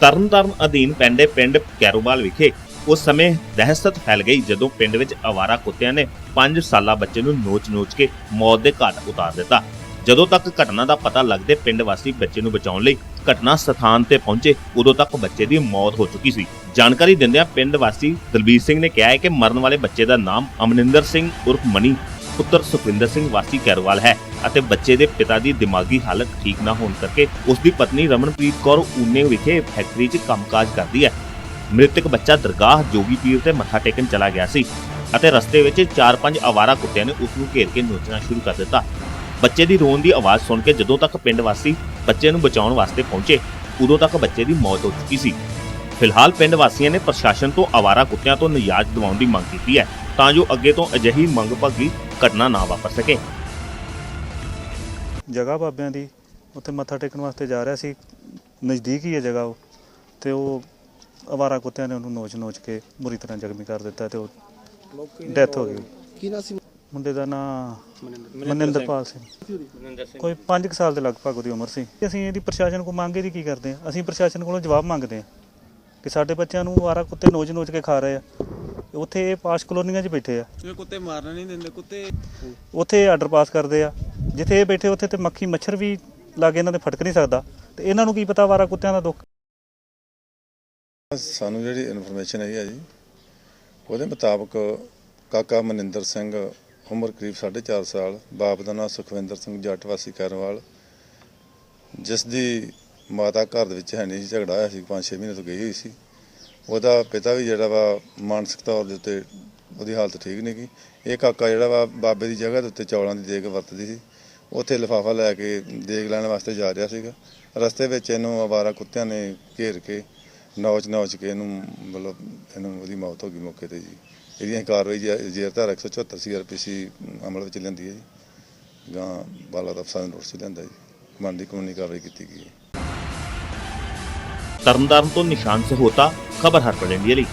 ਤਰਨਤਾਰਨ ਅਧੀਨ ਪੈਂਦੇ ਪਿੰਡ ਕੈਰੋਵਾਲ ਵਿਖੇ ਉਸ ਸਮੇਂ ਦਹਿਸ਼ਤ ਫੈਲ ਗਈ ਜਦੋਂ ਪਿੰਡ ਵਿੱਚ ਆਵਾਰਾ ਕੁੱਤਿਆਂ ਨੇ 5 ਸਾਲਾ ਬੱਚੇ ਨੂੰ ਨੋਚ-ਨੋਚ ਕੇ ਮੌਤ ਦੇ ਘਾਟ ਉਤਾਰ ਦਿੱਤਾ। ਜਦੋਂ ਤੱਕ ਘਟਨਾ ਦਾ ਪਤਾ ਲੱਗਦੇ ਪਿੰਡ ਵਾਸੀ ਬੱਚੇ ਨੂੰ ਬਚਾਉਣ ਲਈ ਘਟਨਾ ਸਥਾਨ ਤੇ ਪਹੁੰਚੇ, ਉਦੋਂ ਤੱਕ ਬੱਚੇ ਦੀ ਮੌਤ ਹੋ ਚੁੱਕੀ ਸੀ। ਜਾਣਕਾਰੀ ਦਿੰਦਿਆਂ ਪਿੰਡ ਵਾਸੀ ਦਲਬੀਰ ਸਿੰਘ ਨੇ ਕਿਹਾ ਹੈ ਕਿ ਮਰਨ ਵਾਲੇ ਬੱਚੇ ਦਾ ਨਾਮ ਅਮਨਿੰਦਰ ਸਿੰਘ ਉਰਫ ਮਨੀ ਪੁੱਤਰ ਸੁਖਵਿੰਦਰ ਸਿੰਘ ਵਾਸੀ ਕੈਰੋਵਾਲ ਹੈ ਅਤੇ ਬੱਚੇ ਦੇ ਪਿਤਾ ਦੀ ਦਿਮਾਗੀ ਹਾਲਤ ਠੀਕ ਨਾ ਹੋਣ ਕਰਕੇ ਉਸ ਦੀ ਪਤਨੀ ਰਮਨਪ੍ਰੀਤ ਕੌਰ ਊਨੇ ਵਿਖੇ ਫੈਕਟਰੀ 'ਚ ਕੰਮਕਾਜ ਕਰਦੀ ਹੈ। ਮ੍ਰਿਤਕ ਬੱਚਾ ਦਰਗਾਹ ਜੋਗੀ ਪੀਰ ਤੇ ਮੱਥਾ ਟੇਕਣ ਚਲਾ ਗਿਆ ਸੀ ਅਤੇ ਰਸਤੇ ਵਿੱਚ 4-5 ਆਵਾਰਾ ਕੁੱਤਿਆਂ ਨੇ ਉਸ ਨੂੰ ਘੇਰ ਕੇ ਨੋਚਣਾ ਸ਼ੁਰੂ ਕਰ ਦਿੱਤਾ। ਬੱਚੇ ਦੀ ਰੋਣ ਦੀ ਆਵਾਜ਼ ਸੁਣ ਕੇ ਜਦੋਂ ਤੱਕ ਪਿੰਡ ਵਾਸੀ ਬੱਚੇ ਨੂੰ ਬਚਾਉਣ ਵਾਸਤੇ ਪਹੁੰਚੇ, ਉਦੋਂ ਤੱਕ ਬੱਚੇ ਦੀ ਮੌਤ ਹੋ ਚੁੱਕੀ ਸੀ। ਫਿਲਹਾਲ ਪਿੰਡ ਵਾਸੀਆਂ ਨੇ ਪ੍ਰਸ਼ਾਸਨ ਤੋਂ ਆਵਾਰਾ ਕੁੱਤਿਆਂ ਤੋਂ ਨਿਯਾਜ ਦਿਵਾਉਣ ਦੀ ਮੰਗ ਕੀਤੀ ਹੈ ਤਾਂ ਜੋ ਅੱਗੇ ਤੋਂ ਅਜਿਹੀ ਮੰਗ ਭੱਗੀ ਘਟਨਾ ਨਾ ਵਾਪਰ ਸਕੇ। ਜਗ੍ਹਾ ਬਾਬਿਆਂ ਦੀ ਉੱਥੇ ਮੱਥਾ ਟੇਕਣ ਵਾਸਤੇ ਜਾ ਰਿਹਾ ਸੀ ਨਜ਼ਦੀਕ ਹੀ ਹੈ ਜਗ੍ਹਾ ਉਹ। ਤੇ ਉਹ ਅਵਾਰਾ ਕੁੱਤਿਆਂ ਨੇ ਉਹਨੂੰ ਨੋਚ-ਨੋਚ ਕੇ ਬੁਰੀ ਤਰ੍ਹਾਂ ਜ਼ਖਮੀ ਕਰ ਦਿੱਤਾ ਤੇ ਉਹ ਡੈਥ ਹੋ ਗਈ। ਕੀ ਨਾ ਸੀ? ਮੁੰਡੇ ਦਾ ਨਾਂ ਮਨਿੰਦਰਪਾਲ ਸਿੰਘ। ਕੋਈ 5 ਸਾਲ ਦੇ ਲਗਭਗ ਉਹਦੀ ਉਮਰ ਸੀ। ਅਸੀਂ ਇਹਦੀ ਪ੍ਰਸ਼ਾਸਨ ਕੋਲ ਮੰਗ ਇਹਦੀ ਕੀ ਕਰਦੇ ਆ ਅਸੀਂ ਪ੍ਰਸ਼ਾਸਨ ਕੋਲੋਂ ਜਵਾਬ ਮੰਗਦੇ ਆ ਕਿ ਸਾਡੇ ਬੱਚਿਆਂ ਨੂੰ ਆਵਾਰਾ ਕੁੱਤੇ ਨੋਚ-ਨੋਚ ਕੇ ਖਾ ਰਹੇ ਆ। ਉੱਥੇ ਇਹ ਪਾਸ਼ ਕਲੋਨੀਆਂ 'ਚ ਬੈਠੇ ਆ। ਇਹ ਕੁੱਤੇ ਮਾਰਨ ਨਹੀਂ ਦਿੰਦੇ ਕੁੱਤੇ ਉੱਥੇ ਆਰਡਰ ਪਾਸ ਕਰਦੇ ਆ। ਜਿੱਥੇ ਇਹ ਬੈਠੇ ਉੱਥੇ ਤੇ ਮੱਖੀ ਮੱਛਰ ਵੀ ਲਾਗੇ ਇਹਨਾਂ ਦੇ ਫਟਕ ਨਹੀਂ ਸਕਦਾ। ਤੇ ਇਹਨਾਂ ਨੂੰ ਕੀ ਪਤਾ ਆਵਾਰਾ ਕੁੱਤਿਆਂ ਦਾ ਦੁੱਖ? ਸਾਨੂੰ ਜਿਹੜੀ ਇਨਫੋਰਮੇਸ਼ਨ ਆਈ ਹੈ ਜੀ ਉਹਦੇ ਮੁਤਾਬਕ ਕਾਕਾ ਮਨਿੰਦਰ ਸਿੰਘ ਉਮਰ ਕਰੀਬ 4.5 ਸਾਲ ਬਾਪ ਦਾ ਨਾਮ ਸੁਖਵਿੰਦਰ ਸਿੰਘ ਜੱਟ ਵਾਸੀ ਕਰਨਵਾਲ ਜਿਸ ਦੀ ਮਾਤਾ ਘਰ ਦੇ ਵਿੱਚ ਹੈ ਨਹੀਂ ਸੀ, ਝਗੜਾ ਹੋਇਆ ਸੀ 5-6 ਮਹੀਨੇ ਤੋਂ ਗਈ ਹੋਈ ਸੀ। ਉਹਦਾ ਪਿਤਾ ਵੀ ਜਿਹੜਾ ਵਾ ਮਾਨਸਿਕ ਤੌਰ ਦੇ ਉੱਤੇ ਉਹਦੀ ਹਾਲਤ ਠੀਕ ਨਹੀਂ ਗੀ। ਇਹ ਕਾਕਾ ਜਿਹੜਾ ਵਾ ਬਾਬੇ ਦੀ ਜਗ੍ਹਾ ਦੇ ਉੱਤੇ ਚੌਲਾਂ ਦੀ ਦੇਗ ਵਰਤਦੀ ਸੀ। ਉੱਥੇ ਲਿਫਾਫਾ ਲੈ ਕੇ ਦੇਗ ਲੈਣ ਵਾਸਤੇ ਜਾ ਰਿਹਾ ਸੀਗਾ। ਰਸਤੇ ਵਿੱਚ ਇਹਨੂੰ ਆਵਾਰਾ ਕੁੱਤਿਆਂ ਨੇ ਘੇਰ ਕੇ, ਨੌਚ ਨੌਚ ਕੇ ਇਹਨੂੰ ਮਤਲਬ ਇਹਨੂੰ ਉਹਦੀ ਮੌਤ ਹੋ ਗਈ ਮੌਕੇ ਤੇ ਜੀ। ਇਹਦੀ ਕਾਰਵਾਈ ਜੇ- ਜੇਰ ਧਾਰਾ 174 ਸੀਆਰਪੀਸੀ ਅਮਲ ਵਿੱਚ ਲੈਂਦੀ ਹੈ ਜੀ। ਗਾਂ ਬਾਲਾ ਦਾ ਅਫਸਰ ਨੋਟਿਸ ਲੈਂਦਾ ਜੀ। ਬਣਦੀ ਕਾਨੂੰਨੀ ਕਾਰਵਾਈ ਕੀਤੀ ਗਈ ਹੈ। ਤਰਨਤਾਰਨ ਤੋਂ ਨਿਸ਼ਾਨ ਸਹੋਤਾ ਖਬਰ ਹਰ ਪੜ੍ਹਨ ਲਈ।